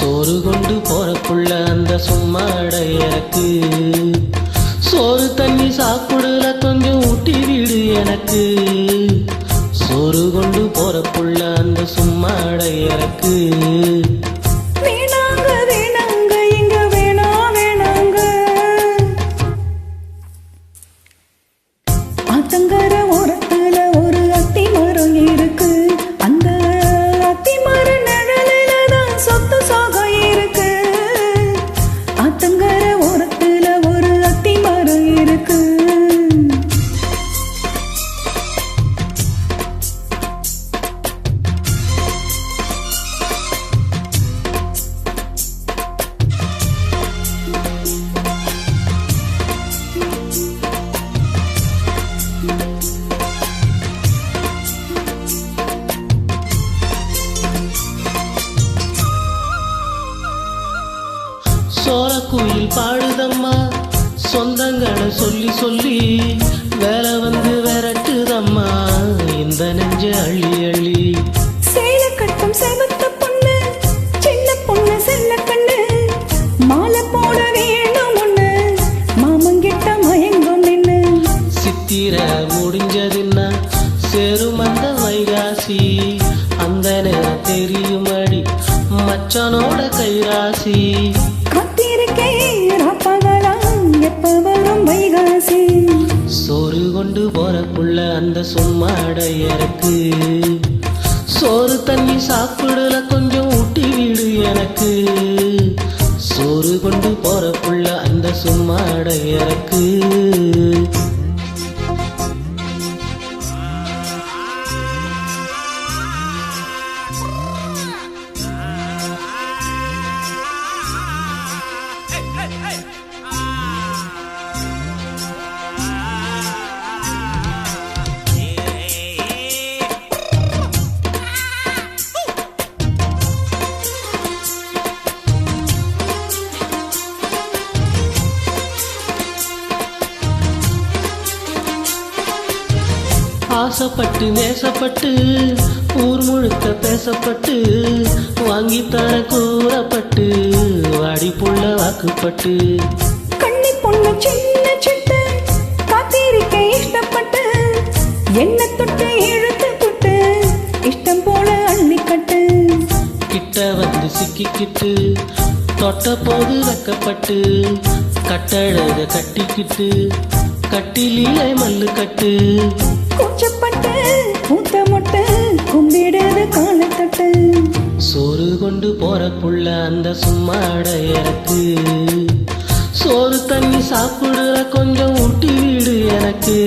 சோறு கொண்டு போறக்குள்ள அந்த சும்மா எனக்கு. சோறு தண்ணி சாப்பிடல கொஞ்சம் ஊட்டி வீடு எனக்கு. சோறு கொண்டு போறக்குள்ள அந்த சும்மா எனக்கு. சோழக்குயில் பாடுதம்மா. சொந்தங்களை சொல்லி சொல்லி வேலை வந்து விரட்டுதம்மா. இந்த நெஞ்ச அள்ளி அள்ளி. சேல கட்டும் செவத்த பொண்ணு சின்ன பொண்ணு செல்ல கண்ணு. மாலை போட வேணும் ஒண்ணு மாமங்கிட்ட மயங்கும் நின்னு. சித்திர முடிஞ்சதுன்னா சேரும் அந்த வைகாசி. அந்த நேரம் தெரியுமடி மச்சனோட கைராசி. அந்த சும்மாட இறக்கு சோறு தண்ணி சாப்பிடல கொஞ்சம் ஊட்டி விடு எனக்கு. சோறு கொண்டு போறக்குள்ள அந்த சும்மாடையருக்கு. ஆசைப்பட்டு நேசப்பட்டு ஊர் முழுக்க பேசப்பட்டு வாங்கித்தர கூறப்பட்டு வாடி புள்ள வாக்குப்பட்டு. கண்ணி பொண்ணு சின்ன சிட்டு காத்திருக்க இஷ்டப்பட்டு என்ன தொட்டு இழுத்து புட்டு இஷ்டம் போல அள்ளிக்கட்டு. கிட்ட வந்து சிக்கிக்கிட்டு தொட்ட போது வெக்கப்பட்டு கட்டழக கட்டிக்கிட்டு கட்டிலீலை மல்லு கட்டு. மூத்த முட்டை கும்பிடுது காலத்தட்டு சோறு கொண்டு போற புள்ள அந்த சும்மாட எனக்கு. சோறு தண்ணி சாப்பிடுற கொஞ்சம் ஊட்டி வீடு எனக்கு.